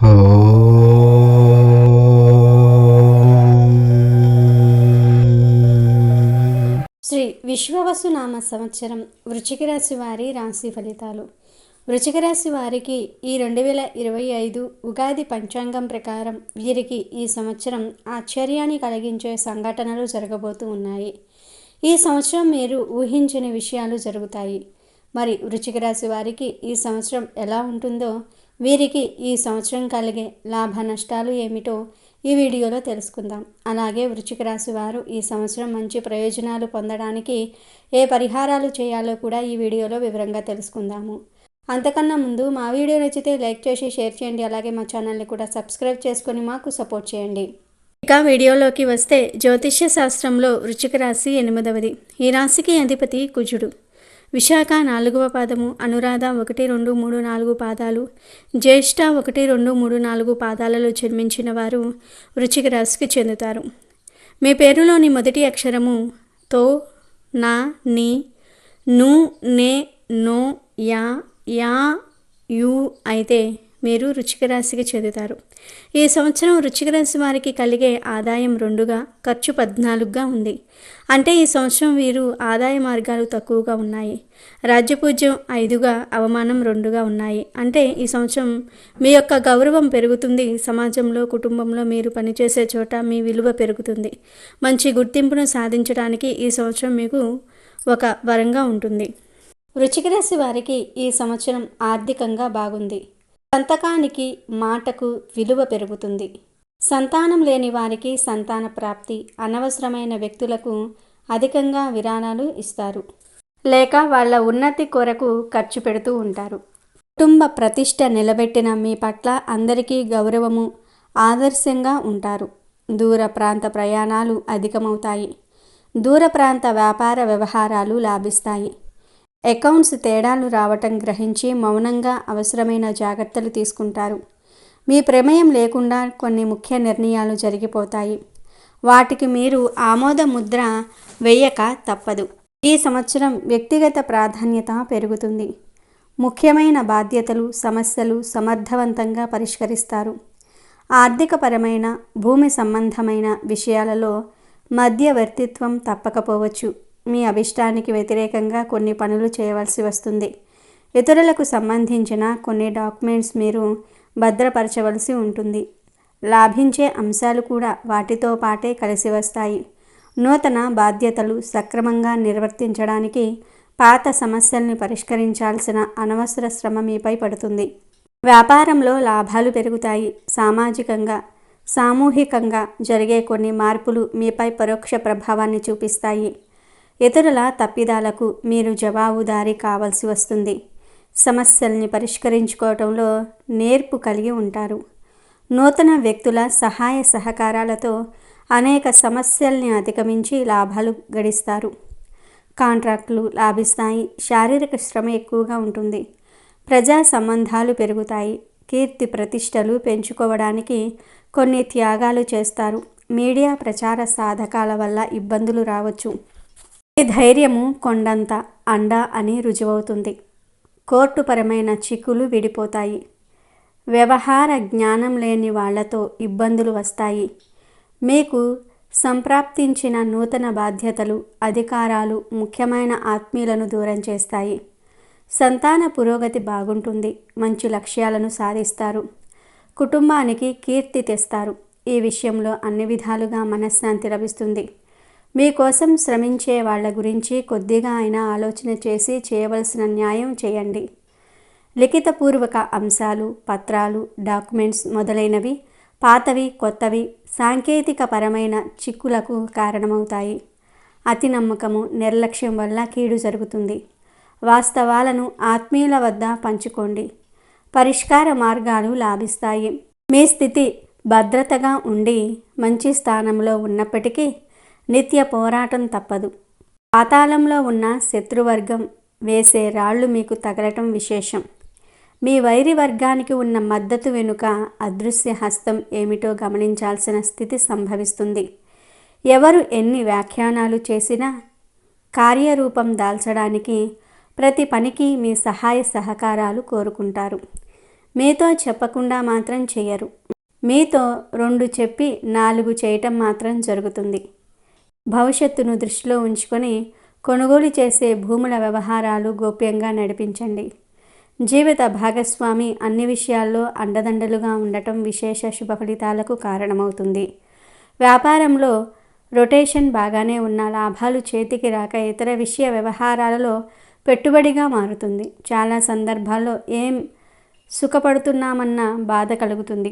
శ్రీ విశ్వవసు నామ సంవత్సరం వృచిక రాశి వారి రాశి ఫలితాలు. వృచిక రాశి వారికి ఈ రెండు వేల ఇరవై ఐదు ఉగాది పంచాంగం ప్రకారం వీరికి ఈ సంవత్సరం ఆశ్చర్యాన్ని కలిగించే సంఘటనలు జరగబోతూ ఉన్నాయి. ఈ సంవత్సరం మీరు ఊహించని విషయాలు జరుగుతాయి. మరి వృచిక రాశి వారికి ఈ సంవత్సరం ఎలా ఉంటుందో వీరికి ఈ సంవత్సరం కలిగే లాభ నష్టాలు ఏమిటో ఈ వీడియోలో తెలుసుకుందాం. అలాగే వృచ్చిక రాశి వారు ఈ సంవత్సరం మంచి ప్రయోజనాలు పొందడానికి ఏ పరిహారాలు చేయాలో కూడా ఈ వీడియోలో వివరంగా తెలుసుకుందాము. అంతకన్నా ముందు మా వీడియో నచ్చితే లైక్ చేసి షేర్ చేయండి. అలాగే మా ఛానల్ని కూడా సబ్స్క్రైబ్ చేసుకొని మాకు సపోర్ట్ చేయండి. ఇక వీడియోలోకి వస్తే జ్యోతిష్య శాస్త్రంలో వృచ్చిక రాశి ఎనిమిదవది. ఈ రాశికి అధిపతి కుజుడు. విశాఖ నాలుగవ పాదము అనురాధ ఒకటి రెండు మూడు నాలుగు పాదాలు జ్యేష్ఠ ఒకటి రెండు మూడు నాలుగు పాదాలలో జన్మించిన వారు వృచ్చిక రాశికి చెందుతారు. మీ పేరులోని మొదటి అక్షరము తో నా ని ను నే నో యా యా యు అయితే మీరు రుచిక రాశికి చెందుతారు. ఈ సంవత్సరం రుచిక రాశి వారికి కలిగే ఆదాయం రెండుగా ఖర్చు పద్నాలుగుగా ఉంది. అంటే ఈ సంవత్సరం వీరు ఆదాయ మార్గాలు తక్కువగా ఉన్నాయి. రాజ్యపూజ్యం ఐదుగా అవమానం రెండుగా ఉన్నాయి. అంటే ఈ సంవత్సరం మీ యొక్క గౌరవం పెరుగుతుంది. సమాజంలో కుటుంబంలో మీరు పనిచేసే చోట మీ విలువ పెరుగుతుంది. మంచి గుర్తింపును సాధించడానికి ఈ సంవత్సరం మీకు ఒక వరంగా ఉంటుంది. వృచిక రాశి వారికి ఈ సంవత్సరం ఆర్థికంగా బాగుంది. సంతకానికి మాటకు విలువ పెరుగుతుంది. సంతానం లేని వారికి సంతాన ప్రాప్తి అనవసరమైన వ్యక్తులకు అధికంగా విరాళాలు ఇస్తారు. లేక వాళ్ళ ఉన్నతి కొరకు ఖర్చు పెడుతూ ఉంటారు. కుటుంబ ప్రతిష్ట నిలబెట్టిన మీ పట్ల అందరికీ గౌరవము ఆదర్శంగా ఉంటారు. దూర ప్రాంత ప్రయాణాలు అధికమవుతాయి. దూర ప్రాంత వ్యాపార వ్యవహారాలు లాభిస్తాయి. అకౌంట్స్ తేడాలు రావటం గ్రహించి మౌనంగా అవసరమైన జాగ్రత్తలు తీసుకుంటారు. మీ ప్రమేయం లేకుండా కొన్ని ముఖ్య నిర్ణయాలు జరిగిపోతాయి. వాటికి మీరు ఆమోద ముద్ర వేయక తప్పదు. ఈ సంవత్సరం వ్యక్తిగత ప్రాధాన్యత పెరుగుతుంది. ముఖ్యమైన బాధ్యతలు సమస్యలు సమర్థవంతంగా పరిష్కరిస్తారు. ఆర్థికపరమైన భూమి సంబంధమైన విషయాలలో మధ్యవర్తిత్వం తప్పకపోవచ్చు. మీ అభిష్టానికి వ్యతిరేకంగా కొన్ని పనులు చేయవలసి వస్తుంది. ఇతరులకు సంబంధించిన కొన్ని డాక్యుమెంట్స్ మీరు భద్రపరచవలసి ఉంటుంది. లాభించే అంశాలు కూడా వాటితో పాటే కలిసి వస్తాయి. నూతన బాధ్యతలు సక్రమంగా నిర్వర్తించడానికి పాత సమస్యల్ని పరిష్కరించాల్సిన అనవసర శ్రమ మీపై పడుతుంది. వ్యాపారంలో లాభాలు పెరుగుతాయి. సామాజికంగా సామూహికంగా జరిగే కొన్ని మార్పులు మీపై పరోక్ష ప్రభావాన్ని చూపిస్తాయి. ఇతరుల తప్పిదాలకు మీరు జవాబుదారీ కావాల్సి వస్తుంది. సమస్యల్ని పరిష్కరించుకోవటంలో నేర్పు కలిగి ఉంటారు. నూతన వ్యక్తుల సహాయ సహకారాలతో అనేక సమస్యల్ని అధిగమించి లాభాలు గడిస్తారు. కాంట్రాక్టులు లాభిస్తాయి శారీరక శ్రమ ఎక్కువగా ఉంటుంది. ప్రజా సంబంధాలు పెరుగుతాయి కీర్తి ప్రతిష్టలు పెంచుకోవడానికి కొన్ని త్యాగాలు చేస్తారు. మీడియా ప్రచార సాధకాల వల్ల ఇబ్బందులు రావచ్చు. ఈ ధైర్యము కొండంత అండ అని రుజువవుతుంది. కోర్టుపరమైన చిక్కులు విడిపోతాయి. వ్యవహార జ్ఞానం లేని వాళ్ళతో ఇబ్బందులు వస్తాయి. మీకు సంప్రాప్తించిన నూతన బాధ్యతలు అధికారాలు ముఖ్యమైన ఆత్మీయులను దూరం చేస్తాయి. సంతాన పురోగతి బాగుంటుంది. మంచి లక్ష్యాలను సాధిస్తారు. కుటుంబానికి కీర్తి తెస్తారు. ఈ విషయంలో అన్ని విధాలుగా మనశ్శాంతి లభిస్తుంది. మీకోసం శ్రమించే వాళ్ళ గురించి కొద్దిగా అయినా ఆలోచన చేసి చేయవలసిన న్యాయం చేయండి. లిఖితపూర్వక అంశాలు పత్రాలు డాక్యుమెంట్స్ మొదలైనవి పాతవి కొత్తవి సాంకేతిక పరమైన చిక్కులకు కారణమవుతాయి. అతి నమ్మకము నిర్లక్ష్యం వల్ల కీడు జరుగుతుంది. వాస్తవాలను ఆత్మీయుల వద్ద పంచుకోండి. పరిష్కార మార్గాలు లాభిస్తాయి. మీ స్థితి భద్రతగా ఉండి మంచి స్థానంలో ఉన్నప్పటికీ నిత్య పోరాటం తప్పదు. పాతాళంలో ఉన్న శత్రువర్గం వేసే రాళ్ళు మీకు తగలటం విశేషం. మీ వైరి వర్గానికి ఉన్న మద్దతు వెనుక అదృశ్య హస్తం ఏమిటో గమనించాల్సిన స్థితి సంభవిస్తుంది. ఎవరు ఎన్ని వ్యాఖ్యానాలు చేసినా కార్యరూపం దాల్చడానికి ప్రతి పనికి మీ సహాయ సహకారాలు కోరుకుంటారు. మీతో చెప్పకుండా మాత్రం చేయరు. మీతో రెండు చెప్పి నాలుగు చేయటం మాత్రం జరుగుతుంది. భవిష్యత్తును దృష్టిలో ఉంచుకొని కొనుగోలు చేసే భూముల వ్యవహారాలు గోప్యంగా నడిపించండి. జీవిత భాగస్వామి అన్ని విషయాల్లో అండదండలుగా ఉండటం విశేష శుభ ఫలితాలకు కారణమవుతుంది. వ్యాపారంలో రొటేషన్ బాగానే ఉన్న లాభాలు చేతికి రాక ఇతర విషయ వ్యవహారాలలో పెట్టుబడిగా మారుతుంది. చాలా సందర్భాల్లో ఏం సుఖపడుతున్నామన్న బాధ కలుగుతుంది.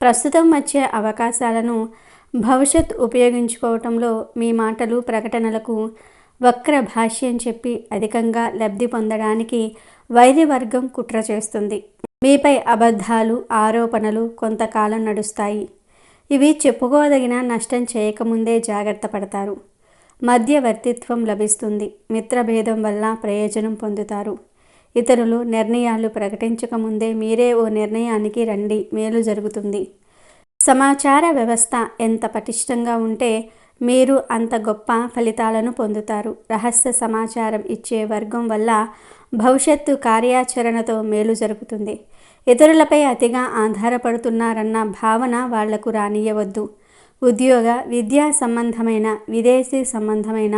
ప్రస్తుతం వచ్చే అవకాశాలను భవిష్యత్ ఉపయోగించుకోవటంలో మీ మాటలు ప్రకటనలకు వక్ర భాష్యం చెప్పి అధికంగా లబ్ధి పొందడానికి వైద్యవర్గం కుట్ర చేస్తుంది. మీపై అబద్ధాలు ఆరోపణలు కొంతకాలం నడుస్తాయి. ఇవి చెప్పుకోదగిన నష్టం చేయకముందే జాగ్రత్త పడతారు. మధ్యవర్తిత్వం లభిస్తుంది. మిత్రభేదం వల్ల ప్రయోజనం పొందుతారు. ఇతరులు నిర్ణయాలు ప్రకటించకముందే మీరే ఓ నిర్ణయానికి రండి. మేలు జరుగుతుంది. సమాచార వ్యవస్థ ఎంత పటిష్టంగా ఉంటే మీరు అంత గొప్ప ఫలితాలను పొందుతారు. రహస్య సమాచారం ఇచ్చే వర్గం వల్ల భవిష్యత్తు కార్యాచరణతో మేలు జరుగుతుంది ఇతరులపై అతిగా ఆధారపడుతున్నారన్న భావన వాళ్ళకు రానియవద్దు ఉద్యోగ విద్యా సంబంధమైన విదేశీ సంబంధమైన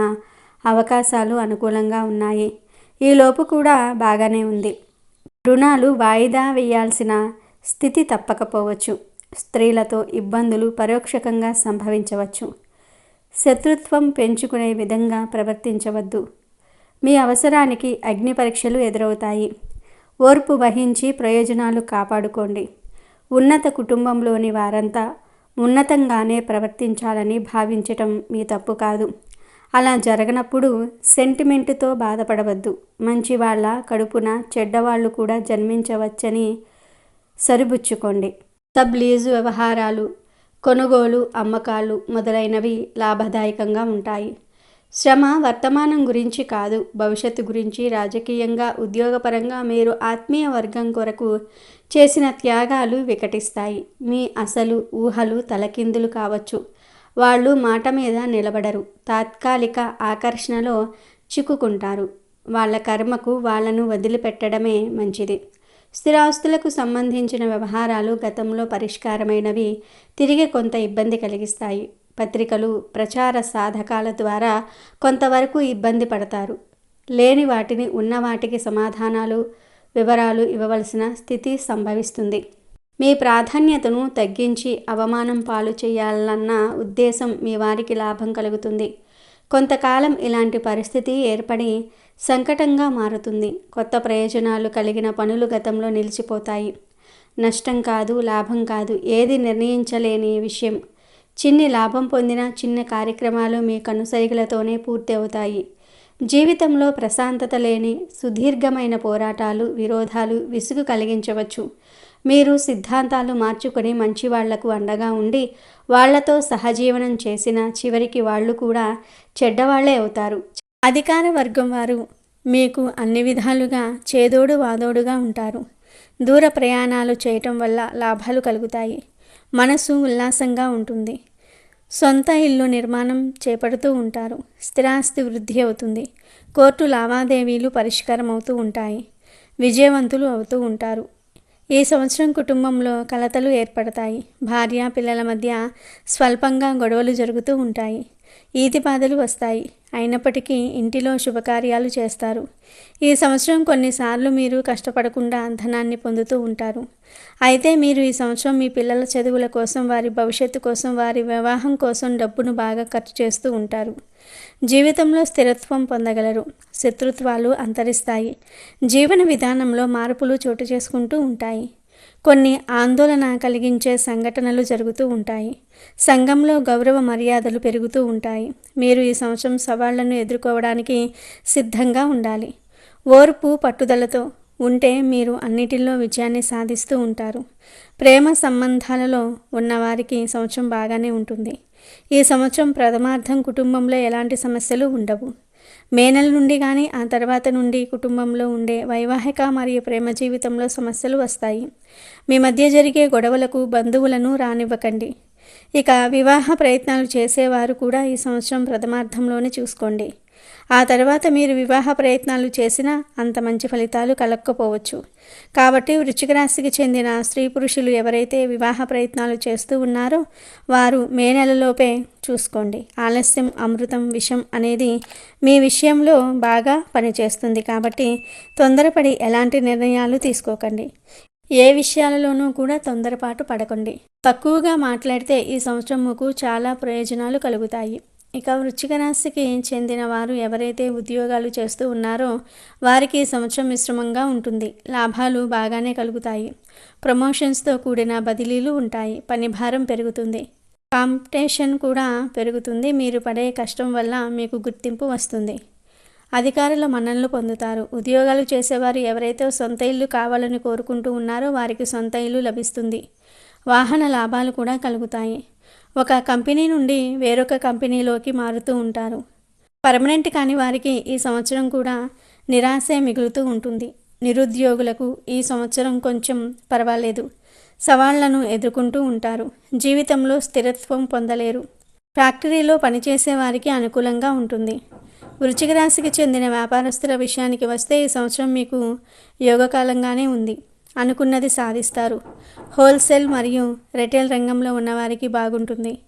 అవకాశాలు అనుకూలంగా ఉన్నాయి. ఈలోపు కూడా బాగానే ఉంది. రుణాలు వాయిదా వేయాల్సిన స్థితి తప్పకపోవచ్చు. స్త్రీలతో ఇబ్బందులు పరోక్షకంగా సంభవించవచ్చు. శత్రుత్వం పెంచుకునే విధంగా ప్రవర్తించవద్దు. మీ అవసరానికి అగ్ని పరీక్షలు ఎదురవుతాయి. ఓర్పు వహించి ప్రయోజనాలు కాపాడుకోండి. ఉన్నత కుటుంబంలోని వారంతా ఉన్నతంగానే ప్రవర్తించాలని భావించటం మీ తప్పు కాదు. అలా జరగనప్పుడు సెంటిమెంటుతో బాధపడవద్దు. మంచి వాళ్ళ కడుపున చెడ్డవాళ్ళు కూడా జన్మించవచ్చని సరిబుచ్చుకోండి. తబ్లీజు వ్యవహారాలు కొనుగోలు అమ్మకాలు మొదలైనవి లాభదాయకంగా ఉంటాయి. శ్రమ వర్తమానం గురించి కాదు భవిష్యత్తు గురించి రాజకీయంగా ఉద్యోగపరంగా మీరు ఆత్మీయ వర్గం కొరకు చేసిన త్యాగాలు వికటిస్తాయి. మీ అసలు ఊహలు తలకిందులు కావచ్చు. వాళ్ళు మాట మీద నిలబడరు తాత్కాలిక ఆకర్షణలో చిక్కుకుంటారు. వాళ్ళ కర్మకు వాళ్ళను వదిలిపెట్టడమే మంచిది. స్థిరాస్తులకు సంబంధించిన వ్యవహారాలు గతంలో పరిష్కారమైనవి. తిరిగి కొంత ఇబ్బంది కలిగిస్తాయి. పత్రికలు ప్రచార సాధకాల ద్వారా కొంతవరకు ఇబ్బంది పడతారు. లేని వాటిని ఉన్న వాటికి సమాధానాలు వివరాలు ఇవ్వవలసిన స్థితి సంభవిస్తుంది. మీ ప్రాధాన్యతను తగ్గించి అవమానం పాలు చేయాలన్న ఉద్దేశం మీ వారికి లాభం కలుగుతుంది. కొంతకాలం ఇలాంటి పరిస్థితి ఏర్పడి సంకటంగా మారుతుంది. కొత్త ప్రయోజనాలు కలిగిన పనులు గతంలో నిలిచిపోతాయి. నష్టం కాదు లాభం కాదు ఏది నిర్ణయించలేని విషయం. చిన్ని లాభం పొందిన చిన్న కార్యక్రమాలు మీ కనుసైగలతోనే పూర్తి అవుతాయి జీవితంలో ప్రశాంతత లేని సుదీర్ఘమైన పోరాటాలు విరోధాలు విసుగు కలిగించవచ్చు. మీరు సిద్ధాంతాలు మార్చుకొని మంచి వాళ్ళకు అండగా ఉండి వాళ్ళతో సహజీవనం చేసిన చివరికి వాళ్ళు కూడా చెడ్డవాళ్ళే అవుతారు. అధికార వర్గం వారు మీకు అన్ని విధాలుగా చేదోడు వాదోడుగా ఉంటారు. దూర ప్రయాణాలు చేయటం వల్ల లాభాలు కలుగుతాయి. మనసు ఉల్లాసంగా ఉంటుంది. సొంత ఇల్లు నిర్మాణం చేపడుతూ ఉంటారు. స్థిరాస్తి వృద్ధి అవుతుంది. కోర్టు లావాదేవీలు పరిష్కారం అవుతూ ఉంటాయి. విజయవంతులు అవుతూ ఉంటారు. ఈ సంవత్సరం కుటుంబంలో కలతలు ఏర్పడతాయి? భార్య పిల్లల మధ్య స్వల్పంగా గొడవలు జరుగుతూ ఉంటాయి. ఈతిపాదలు వస్తాయి. అయినప్పటికీ ఇంటిలో శుభకార్యాలు చేస్తారు. ఈ సంవత్సరం కొన్నిసార్లు మీరు కష్టపడకుండా ధనాన్ని పొందుతూ ఉంటారు. అయితే మీరు ఈ సంవత్సరం మీ పిల్లల చదువుల కోసం వారి భవిష్యత్తు కోసం వారి వివాహం కోసం డబ్బును బాగా ఖర్చు చేస్తూ ఉంటారు. జీవితంలో స్థిరత్వం పొందగలరు. శత్రుత్వాలు అంతరిస్తాయి. జీవన విధానంలో మార్పులు చోటు చేసుకుంటూ ఉంటాయి. కొన్ని ఆందోళన కలిగించే సంఘటనలు జరుగుతూ ఉంటాయి. సంఘంలో గౌరవ మర్యాదలు పెరుగుతూ ఉంటాయి. మీరు ఈ సంవత్సరం సవాళ్ళను ఎదుర్కోవడానికి సిద్ధంగా ఉండాలి. ఓర్పు పట్టుదలతో ఉంటే మీరు అన్నిటిలో విజయాన్ని సాధిస్తూ ఉంటారు. ప్రేమ సంబంధాలలో ఉన్నవారికి సంవత్సరం బాగానే ఉంటుంది. ఈ సంవత్సరం ప్రథమార్థం కుటుంబంలో ఎలాంటి సమస్యలు ఉండవు. మే నెల నుండి కానీ ఆ తర్వాత నుండి కుటుంబంలో ఉండే వైవాహిక మరియు ప్రేమ జీవితంలో సమస్యలు వస్తాయి. మీ మధ్య జరిగే గొడవలకు బంధువులను రానివ్వకండి. ఇక వివాహ ప్రయత్నాలు చేసేవారు కూడా ఈ సంవత్సరం ప్రథమార్థంలోనే చూసుకోండి. ఆ తర్వాత మీరు వివాహ ప్రయత్నాలు చేసినా అంత మంచి ఫలితాలు కలక్కపోవచ్చు. కాబట్టి వృశ్చిక రాశికి చెందిన స్త్రీ పురుషులు ఎవరైతే వివాహ ప్రయత్నాలు చేస్తూ ఉన్నారో వారు మే నెలలోపే చూసుకోండి. ఆలస్యం అమృతం విషం అనేది మీ విషయంలో బాగా పనిచేస్తుంది కాబట్టి తొందరపడి ఎలాంటి నిర్ణయాలు తీసుకోకండి. ఏ విషయాలలోనూ కూడా తొందరపాటు పడకండి. తక్కువగా మాట్లాడితే ఈ సంవత్సరం మీకు చాలా ప్రయోజనాలు కలుగుతాయి. ఇక వృచ్చిక రాశికి చెందిన వారు ఎవరైతే ఉద్యోగాలు చేస్తూ ఉన్నారో వారికి సంవత్సరం మిశ్రమంగా ఉంటుంది. లాభాలు బాగానే కలుగుతాయి. ప్రమోషన్స్తో కూడిన బదిలీలు ఉంటాయి. పని భారం పెరుగుతుంది. కాంపిటీషన్ కూడా పెరుగుతుంది. మీరు పడే కష్టం వల్ల మీకు గుర్తింపు వస్తుంది. అధికారుల మన్ననలు పొందుతారు. ఉద్యోగాలు చేసేవారు ఎవరైతే సొంత ఇల్లు కావాలని కోరుకుంటూ ఉన్నారో వారికి సొంత ఇల్లు లభిస్తుంది. వాహన లాభాలు కూడా కలుగుతాయి. ఒక కంపెనీ నుండి వేరొక కంపెనీలోకి మారుతూ ఉంటారు. పర్మనెంట్ కాని వారికి ఈ సంవత్సరం కూడా నిరాశే మిగులుతూ ఉంటుంది. నిరుద్యోగులకు ఈ సంవత్సరం కొంచెం పర్వాలేదు. సవాళ్ళను ఎదుర్కొంటూ ఉంటారు. జీవితంలో స్థిరత్వం పొందలేరు. ఫ్యాక్టరీలో పనిచేసే వారికి అనుకూలంగా ఉంటుంది. వృశ్చిక రాశికి చెందిన వ్యాపారస్తుల విషయానికి వస్తే ఈ సంవత్సరం మీకు యోగకాలంగానే ఉంది. అనుకున్నది సాధిస్తారు. హోల్సేల్ మరియు రిటైల్ రంగంలో ఉన్నవారికి బాగుంటుంది.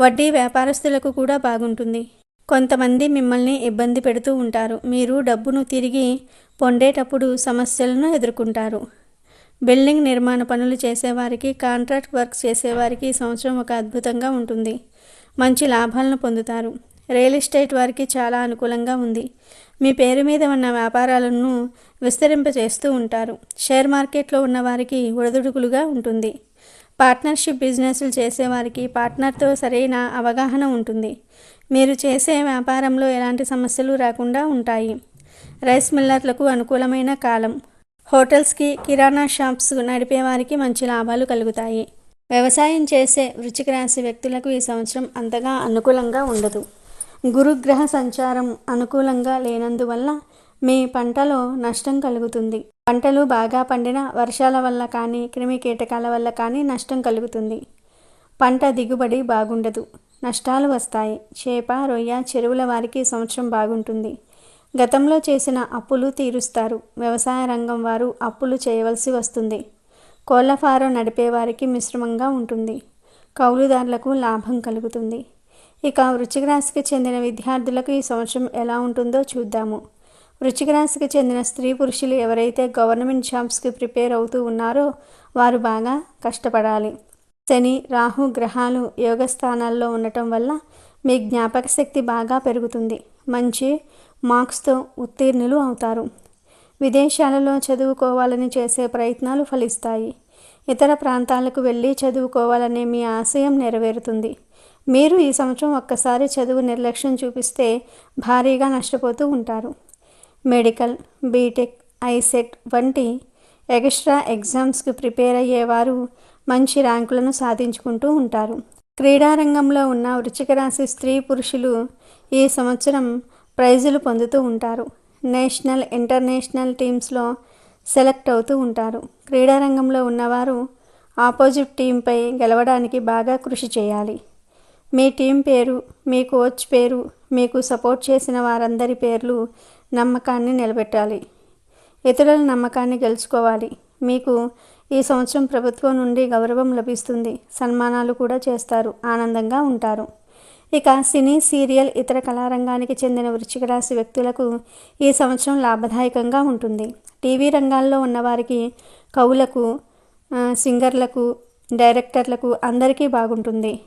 వడ్డీ వ్యాపారస్తులకు కూడా బాగుంటుంది. కొంతమంది మిమ్మల్ని ఇబ్బంది పెడుతూ ఉంటారు. మీరు డబ్బును తిరిగి పొందేటప్పుడు సమస్యలను ఎదుర్కొంటారు. బిల్డింగ్ నిర్మాణ పనులు చేసేవారికి కాంట్రాక్ట్ వర్క్ చేసేవారికి ఈ సంవత్సరం ఒక అద్భుతంగా ఉంటుంది. మంచి లాభాలను పొందుతారు. రియల్ ఎస్టేట్ వారికి చాలా అనుకూలంగా ఉంది. మీ పేరు మీద ఉన్న వ్యాపారాలను విస్తరింపజేస్తూ ఉంటారు. షేర్ మార్కెట్లో ఉన్న వారికి ఒడిదుడుకులుగా ఉంటుంది. పార్ట్నర్షిప్ బిజినెస్లు చేసేవారికి పార్ట్నర్తో సరైన అవగాహన ఉంటుంది. మీరు చేసే వ్యాపారంలో ఎలాంటి సమస్యలు రాకుండా ఉంటాయి. రైస్ మిల్లర్లకు అనుకూలమైన కాలం. హోటల్స్కి కిరాణా షాప్స్ నడిపే వారికి మంచి లాభాలు కలుగుతాయి. వ్యవసాయం చేసే వృచ్చిక రాశి వ్యక్తులకు ఈ సంవత్సరం అంతగా అనుకూలంగా ఉండదు. గురుగ్రహ సంచారం అనుకూలంగా లేనందువల్ల మీ పంటలో నష్టం కలుగుతుంది. పంటలు బాగా పండిన వర్షాల వల్ల కానీ క్రిమి కీటకాల వల్ల కానీ నష్టం కలుగుతుంది. పంట దిగుబడి బాగుండదు. నష్టాలు వస్తాయి. చేప రొయ్య చెరువుల వారికి సంవత్సరం బాగుంటుంది. గతంలో చేసిన అప్పులు తీరుస్తారు. వ్యవసాయ రంగం వారు అప్పులు చేయవలసి వస్తుంది. కోళ్ళ ఫారం నడిపేవారికి మిశ్రమంగా ఉంటుంది. కౌలుదారులకు లాభం కలుగుతుంది. ఇక వృశ్చిక రాశికి చెందిన విద్యార్థులకు ఈ సంవత్సరం ఎలా ఉంటుందో చూద్దాము. వృశ్చిక రాశికి చెందిన స్త్రీ పురుషులు ఎవరైతే గవర్నమెంట్ జాబ్స్కి ప్రిపేర్ అవుతూ ఉన్నారో వారు బాగా కష్టపడాలి. శని రాహు గ్రహాలు యోగ స్థానాల్లో ఉండటం వల్ల మీ జ్ఞాపక శక్తి బాగా పెరుగుతుంది. మంచి మార్క్స్తో ఉత్తీర్ణులు అవుతారు. విదేశాలలో చదువుకోవాలని చేసే ప్రయత్నాలు ఫలిస్తాయి. ఇతర ప్రాంతాలకు వెళ్ళి చదువుకోవాలనే మీ ఆశయం నెరవేరుతుంది. మీరు ఈ సంవత్సరం ఒక్కసారి చదువు నిర్లక్ష్యం చూపిస్తే భారీగా నష్టపోతూ ఉంటారు. మెడికల్ బీటెక్ ఐసెట్ వంటి ఎక్స్ట్రా ఎగ్జామ్స్కి ప్రిపేర్ అయ్యేవారు మంచి ర్యాంకులను సాధించుకుంటూ ఉంటారు. క్రీడారంగంలో ఉన్న వృచ్చిక రాశి స్త్రీ పురుషులు ఈ సంవత్సరం ప్రైజులు పొందుతూ ఉంటారు. నేషనల్ ఇంటర్నేషనల్ టీమ్స్లో సెలెక్ట్ అవుతూ ఉంటారు. క్రీడారంగంలో ఉన్నవారు ఆపోజిట్ టీంపై గెలవడానికి బాగా కృషి చేయాలి. మీ టీం పేరు మీ కోచ్ పేరు మీకు సపోర్ట్ చేసిన వారందరి పేర్లు నమ్మకాన్ని నిలబెట్టాలి. ఇతరుల నమ్మకాన్ని గెలుచుకోవాలి. మీకు ఈ సంవత్సరం ప్రభుత్వం నుండి గౌరవం లభిస్తుంది. సన్మానాలు కూడా చేస్తారు. ఆనందంగా ఉంటారు. ఇక సినీ సీరియల్ ఇతర కళారంగానికి చెందిన వృశ్చిక రాశి వ్యక్తులకు ఈ సంవత్సరం లాభదాయకంగా ఉంటుంది. టీవీ రంగాల్లో ఉన్నవారికి కవులకు సింగర్లకు డైరెక్టర్లకు అందరికీ బాగుంటుంది.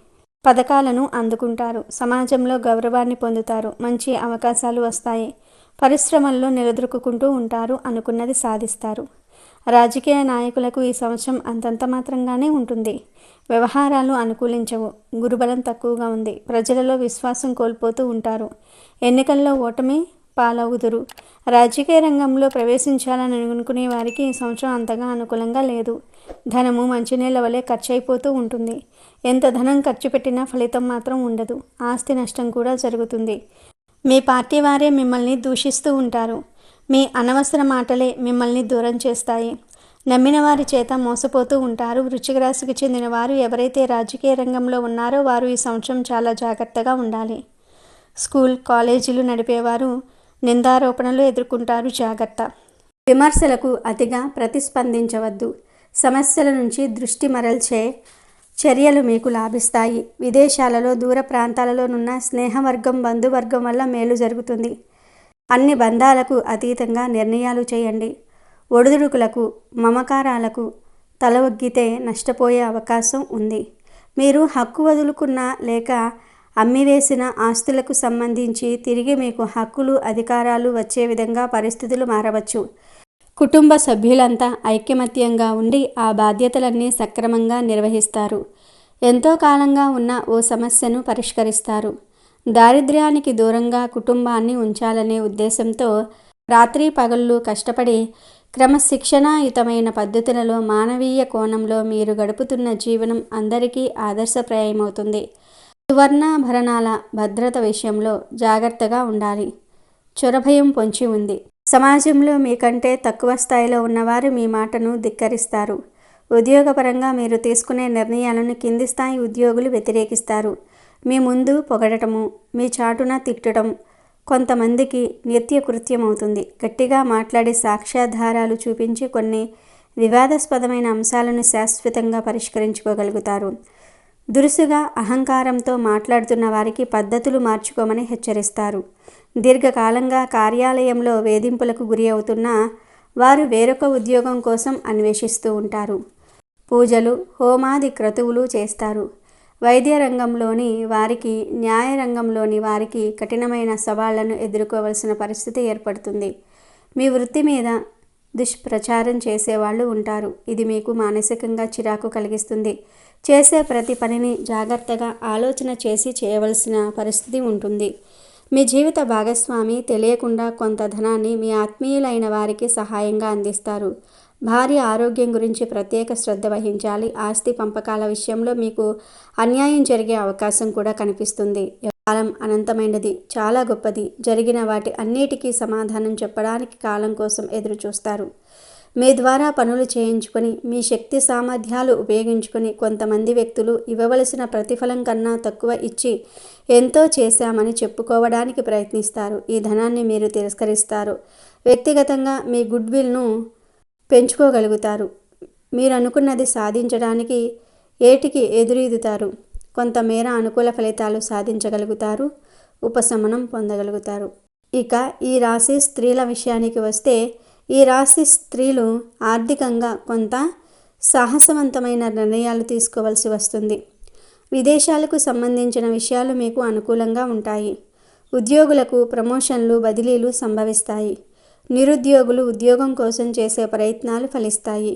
పథకాలను అందుకుంటారు. సమాజంలో గౌరవాన్ని పొందుతారు. మంచి అవకాశాలు వస్తాయి. పరిశ్రమల్లో నిలదొక్కుకుంటూ ఉంటారు అనుకున్నది సాధిస్తారు. రాజకీయ నాయకులకు ఈ సంవత్సరం అంతంత మాత్రంగానే ఉంటుంది. వ్యవహారాలు అనుకూలించవు. గురుబలం తక్కువగా ఉంది. ప్రజలలో విశ్వాసం కోల్పోతూ ఉంటారు. ఎన్నికల్లో ఓటమి పాలవుదురు. రాజకీయ రంగంలో ప్రవేశించాలని అనుకునే వారికి ఈ సంవత్సరం అంతగా అనుకూలంగా లేదు. ధనము మంచినీళ్ళ వలె ఖర్చు అయిపోతూ ఉంటుంది. ఎంత ధనం ఖర్చు పెట్టినా ఫలితం మాత్రం ఉండదు. ఆస్తి నష్టం కూడా జరుగుతుంది. మీ పార్టీ వారే మిమ్మల్ని దూషిస్తూ ఉంటారు. మీ అనవసర మాటలే మిమ్మల్ని దూరం చేస్తాయి. నమ్మిన వారి చేత మోసపోతూ ఉంటారు. వృశ్చిక రాశికి చెందిన వారు ఎవరైతే రాజకీయ రంగంలో ఉన్నారో వారు ఈ సంవత్సరం చాలా జాగ్రత్తగా ఉండాలి. స్కూల్ కాలేజీలు నడిపేవారు నిందారోపణలు ఎదుర్కొంటారు జాగ్రత్త. విమర్శలకు అతిగా ప్రతిస్పందించవద్దు. సమస్యల నుంచి దృష్టి మరల్చే చర్యలు మీకు లాభిస్తాయి. విదేశాలలో దూర ప్రాంతాలలోనున్న స్నేహవర్గం బంధువర్గం వల్ల మేలు జరుగుతుంది. అన్ని బంధాలకు అతీతంగా నిర్ణయాలు చేయండి. ఒడిదుడుకులకు మమకారాలకు తల ఒగ్గితే నష్టపోయే అవకాశం ఉంది. మీరు హక్కు వదులుకున్న లేక అమ్మివేసిన ఆస్తులకు సంబంధించి తిరిగి మీకు హక్కులు అధికారాలు వచ్చే విధంగా పరిస్థితులు మారవచ్చు. కుటుంబ సభ్యులంతా ఐక్యమత్యంగా ఉండి ఆ బాధ్యతలన్నీ సక్రమంగా నిర్వహిస్తారు. ఎంతో కాలంగా ఉన్న ఓ సమస్యను పరిష్కరిస్తారు. దారిద్ర్యానికి దూరంగా కుటుంబాన్ని ఉంచాలనే ఉద్దేశంతో రాత్రి పగళ్ళు కష్టపడి క్రమశిక్షణాయుతమైన పద్ధతులలో మానవీయ కోణంలో మీరు గడుపుతున్న జీవనం అందరికీ ఆదర్శప్రాయమవుతుంది. సువర్ణాభరణాల భద్రత విషయంలో జాగ్రత్తగా ఉండాలి. చొరభయం పొంచి ఉంది. సమాజంలో మీకంటే తక్కువ స్థాయిలో ఉన్నవారు మీ మాటను ధిక్కరిస్తారు. ఉద్యోగపరంగా మీరు తీసుకునే నిర్ణయాలను కింది స్థాయి ఉద్యోగులు వ్యతిరేకిస్తారు. మీ ముందు పొగడటము మీ చాటున తిట్టడం కొంతమందికి నిత్యకృత్యం అవుతుంది గట్టిగా మాట్లాడి సాక్ష్యాధారాలు చూపించి కొన్ని వివాదాస్పదమైన అంశాలను శాశ్వతంగా పరిష్కరించుకోగలుగుతారు. దురుసుగా అహంకారంతో మాట్లాడుతున్న వారికి పద్ధతులు మార్చుకోమని హెచ్చరిస్తారు. దీర్ఘకాలంగా కార్యాలయంలో వేధింపులకు గురి అవుతున్న వారు వేరొక ఉద్యోగం కోసం అన్వేషిస్తూ ఉంటారు. పూజలు హోమాది క్రతువులు చేస్తారు. వైద్య రంగంలోని వారికి న్యాయ రంగంలోని వారికి కఠినమైన సవాళ్ళను ఎదుర్కోవలసిన పరిస్థితి ఏర్పడుతుంది. మీ వృత్తి మీద దుష్ప్రచారం చేసేవాళ్ళు ఉంటారు. ఇది మీకు మానసికంగా చిరాకు కలిగిస్తుంది. చేసే ప్రతి పనిని జాగ్రత్తగా ఆలోచన చేసి చేయవలసిన పరిస్థితి ఉంటుంది. మీ జీవిత భాగస్వామి తెలియకుండా కొంత ధనాన్ని మీ ఆత్మీయులైన వారికి సహాయంగా అందిస్తారు. భార్య ఆరోగ్యం గురించి ప్రత్యేక శ్రద్ధ వహించాలి. ఆస్తి పంపకాల విషయంలో మీకు అన్యాయం జరిగే అవకాశం కూడా కనిపిస్తుంది. కాలం అనంతమైనది చాలా గొప్పది. జరిగిన వాటి అన్నిటికీ సమాధానం చెప్పడానికి కాలం కోసం ఎదురు చూస్తారు మీ ద్వారా పనులు చేయించుకొని మీ శక్తి సామర్థ్యాలు ఉపయోగించుకొని కొంతమంది వ్యక్తులు ఇవ్వవలసిన ప్రతిఫలం కన్నా తక్కువ ఇచ్చి ఎంతో చేశామని చెప్పుకోవడానికి ప్రయత్నిస్తారు. ఈ ధనాన్ని మీరు తిరస్కరిస్తారు. వ్యక్తిగతంగా మీ గుడ్విల్ను పెంచుకోగలుగుతారు. మీరు అనుకున్నది సాధించడానికి ఏటికి ఎదురీదుతారు. కొంతమేర అనుకూల ఫలితాలు సాధించగలుగుతారు ఉపశమనం పొందగలుగుతారు. ఇక ఈ రాశి స్త్రీల విషయానికి వస్తే ఈ రాశి స్త్రీలు ఆర్థికంగా కొంత సాహసవంతమైన నిర్ణయాలు తీసుకోవాల్సి వస్తుంది. విదేశాలకు సంబంధించిన విషయాలు మీకు అనుకూలంగా ఉంటాయి. ఉద్యోగులకు ప్రమోషన్లు బదిలీలు సంభవిస్తాయి. నిరుద్యోగులు ఉద్యోగం కోసం చేసే ప్రయత్నాలు ఫలిస్తాయి.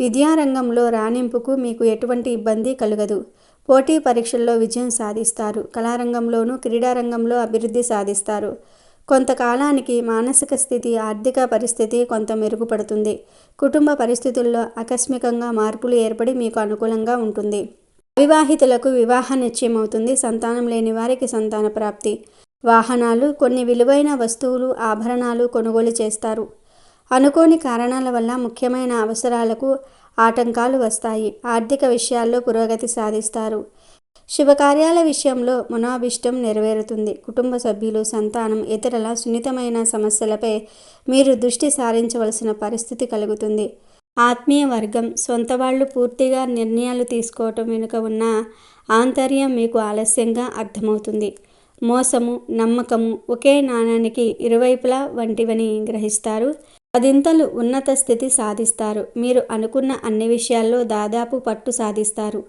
విద్యారంగంలో రాణింపుకు మీకు ఎటువంటి ఇబ్బంది కలగదు. పోటీ పరీక్షల్లో విజయం సాధిస్తారు. కళారంగంలోనూ క్రీడారంగంలో అభివృద్ధి సాధిస్తారు. కొంతకాలానికి మానసిక స్థితి ఆర్థిక పరిస్థితి కొంత మెరుగుపడుతుంది. కుటుంబ పరిస్థితుల్లో ఆకస్మికంగా మార్పులు ఏర్పడి మీకు అనుకూలంగా ఉంటుంది. అవివాహితులకు వివాహ నిశ్చయమవుతుంది. సంతానం లేని వారికి సంతాన ప్రాప్తి. వాహనాలు కొన్ని విలువైన వస్తువులు ఆభరణాలు కొనుగోలు చేస్తారు. అనుకోని కారణాల వల్ల ముఖ్యమైన అవసరాలకు ఆటంకాలు వస్తాయి. ఆర్థిక విషయాల్లో పురోగతి సాధిస్తారు. శుభకార్యాల విషయంలో మనోభిష్టం నెరవేరుతుంది. కుటుంబ సభ్యులు సంతానం ఇతరుల సున్నితమైన సమస్యలపై మీరు దృష్టి సారించవలసిన పరిస్థితి కలుగుతుంది. ఆత్మీయ వర్గం సొంత వాళ్ళు పూర్తిగా నిర్ణయాలు తీసుకోవటం వెనుక ఉన్న ఆంతర్యం మీకు ఆలస్యంగా అర్థమవుతుంది. మోసము నమ్మకము ఒకే నాణానికి ఇరువైపులా వంటివని గ్రహిస్తారు. పదింతలు ఉన్నత స్థితి సాధిస్తారు. మీరు అనుకున్న అన్ని విషయాల్లో దాదాపు పట్టు సాధిస్తారు.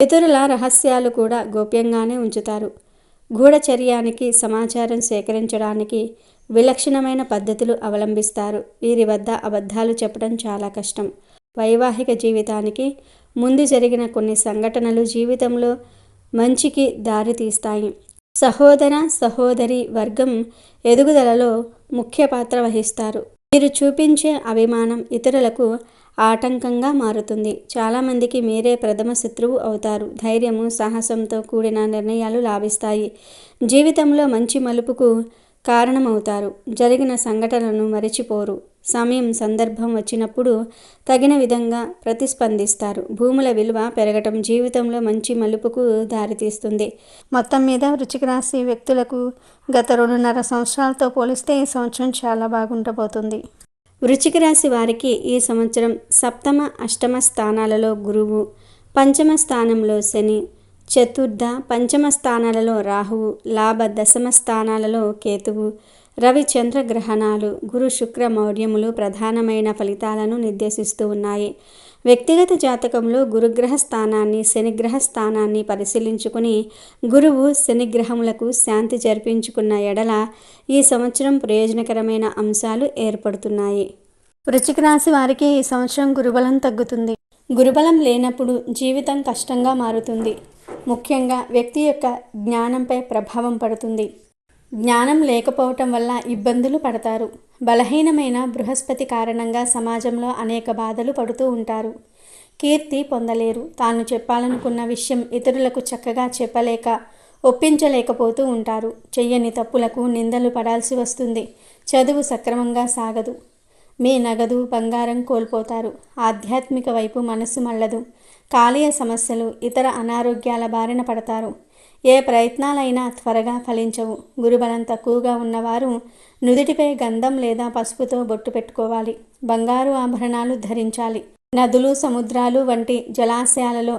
ఇతరుల రహస్యాలు కూడా గోప్యంగానే ఉంచుతారు. గూఢచర్యానికి సమాచారం సేకరించడానికి విలక్షణమైన పద్ధతులు అవలంబిస్తారు. వీరి వద్ద అబద్ధాలు చెప్పడం చాలా కష్టం. వైవాహిక జీవితానికి ముందు జరిగిన కొన్ని సంఘటనలు జీవితంలో మంచికి దారి తీస్తాయి సహోదర సహోదరి వర్గం ఎదుగుదలలో ముఖ్య పాత్ర వహిస్తారు. మీరు చూపించే అభిమానం ఇతరులకు ఆటంకంగా మారుతుంది. చాలామందికి మీరే ప్రథమ శత్రువు అవుతారు. ధైర్యము సాహసంతో కూడిన నిర్ణయాలు లాభిస్తాయి. జీవితంలో మంచి మలుపుకు కారణమవుతారు. జరిగిన సంఘటనలను మరిచిపోరు. సమయం సందర్భం వచ్చినప్పుడు తగిన విధంగా ప్రతిస్పందిస్తారు. భూముల విలువ పెరగటం జీవితంలో మంచి మలుపుకు దారితీస్తుంది. మొత్తం మీద వృచ్చిక రాశి వ్యక్తులకు గత రెండున్నర సంవత్సరాలతో పోలిస్తే ఈ సంవత్సరం చాలా బాగుండబోతుంది. వృచ్చిక రాశి వారికి ఈ సంవత్సరం సప్తమ అష్టమ స్థానాలలో గురువు పంచమ స్థానంలో శని చతుర్థ పంచమ స్థానాలలో రాహువు లాభ దశమ స్థానాలలో కేతువు రవి చంద్ర గ్రహణాలు గురు శుక్ర మౌర్యములు ప్రధానమైన ఫలితాలను నిర్దేశిస్తూ ఉన్నాయి. వ్యక్తిగత జాతకంలో గురుగ్రహ స్థానాన్ని శనిగ్రహ స్థానాన్ని పరిశీలించుకుని గురువు శనిగ్రహములకు శాంతి జరిపించుకున్న ఎడల ఈ సంవత్సరం ప్రయోజనకరమైన అంశాలు ఏర్పడుతున్నాయి. వృచ్చిక రాశి వారికి ఈ సంవత్సరం గురుబలం తగ్గుతుంది. గురుబలం లేనప్పుడు జీవితం కష్టంగా మారుతుంది. ముఖ్యంగా వ్యక్తి యొక్క జ్ఞానంపై ప్రభావం పడుతుంది. జ్ఞానం లేకపోవటం వల్ల ఇబ్బందులు పడతారు. బలహీనమైన బృహస్పతి కారణంగా సమాజంలో అనేక బాధలు పడుతూ ఉంటారు. కీర్తి పొందలేరు. తాను చెప్పాలనుకున్న విషయం ఇతరులకు చక్కగా చెప్పలేక ఒప్పించలేకపోతూ ఉంటారు. చెయ్యని తప్పులకు నిందలు పడాల్సి వస్తుంది. చదువు సక్రమంగా సాగదు. మీ నగదు బంగారం కోల్పోతారు. ఆధ్యాత్మిక వైపు మనసు మళ్ళదు. కాలేయ సమస్యలు ఇతర అనారోగ్యాల బారిన పడతారు. ఏ ప్రయత్నాలైనా త్వరగా ఫలించవు. గురుబలం తక్కువగా ఉన్నవారు నుదుటిపై గంధం లేదా పసుపుతో బొట్టు పెట్టుకోవాలి. బంగారు ఆభరణాలు ధరించాలి. నదులు సముద్రాలు వంటి జలాశయాలలో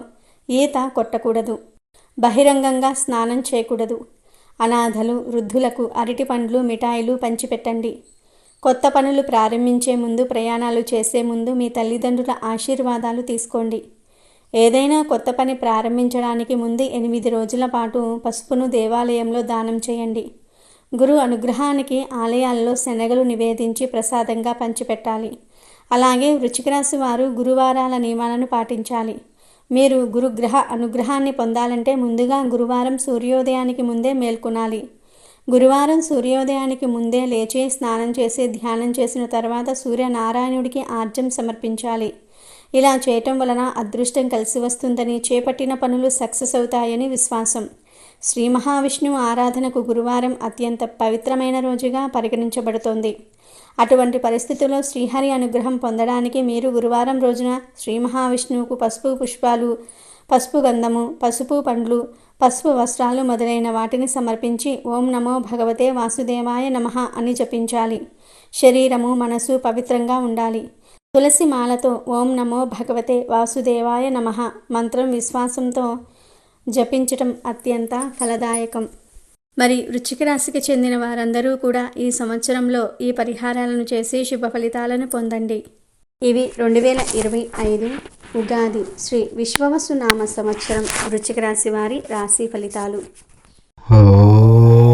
ఈత కొట్టకూడదు. బహిరంగంగా స్నానం చేయకూడదు. అనాథలు వృద్ధులకు అరటి పండ్లు మిఠాయిలు పంచిపెట్టండి. కొత్త పనులు ప్రారంభించే ముందు ప్రయాణాలు చేసే ముందు మీ తల్లిదండ్రుల ఆశీర్వాదాలు తీసుకోండి. ఏదైనా కొత్త పని ప్రారంభించడానికి ముందు ఎనిమిది రోజుల పాటు పసుపును దేవాలయంలో దానం చేయండి. గురు అనుగ్రహానికి ఆలయాల్లో శనగలు నివేదించి ప్రసాదంగా పంచిపెట్టాలి. అలాగే వృచ్చిక రాశి వారు గురువారాల నియమాలను పాటించాలి. మీరు గురుగ్రహ అనుగ్రహాన్ని పొందాలంటే ముందుగా గురువారం సూర్యోదయానికి ముందే మేల్కొనాలి. గురువారం సూర్యోదయానికి ముందే లేచి స్నానం చేసి ధ్యానం చేసిన తర్వాత సూర్యనారాయణుడికి ఆర్జం సమర్పించాలి. ఇలా చేయటం వలన అదృష్టం కలిసి వస్తుందని చేపట్టిన పనులు సక్సెస్ అవుతాయని విశ్వాసం. శ్రీ మహావిష్ణువు ఆరాధనకు గురువారం అత్యంత పవిత్రమైన రోజుగా పరిగణించబడుతోంది. అటువంటి పరిస్థితుల్లో శ్రీహరి అనుగ్రహం పొందడానికి మీరు గురువారం రోజున శ్రీ మహావిష్ణువుకు పసుపు పుష్పాలు పసుపు గంధము పసుపు పండ్లు పసుపు వస్త్రాలు మొదలైన వాటిని సమర్పించి ఓం నమో భగవతే వాసుదేవాయ నమః అని జపించాలి. శరీరము మనసు పవిత్రంగా ఉండాలి. తులసి మాలతో ఓం నమో భగవతే వాసుదేవాయ నమః. మంత్రం విశ్వాసంతో జపించటం అత్యంత ఫలదాయకం. మరి వృశ్చిక రాశికి చెందిన వారందరూ కూడా ఈ సంవత్సరంలో ఈ పరిహారాలను చేసి శుభ ఫలితాలను పొందండి. ఇవి రెండు వేల ఇరవై ఐదు ఉగాది శ్రీ విశ్వవసునామ సంవత్సరం వృశ్చిక రాశి వారి రాశి ఫలితాలు. ఓ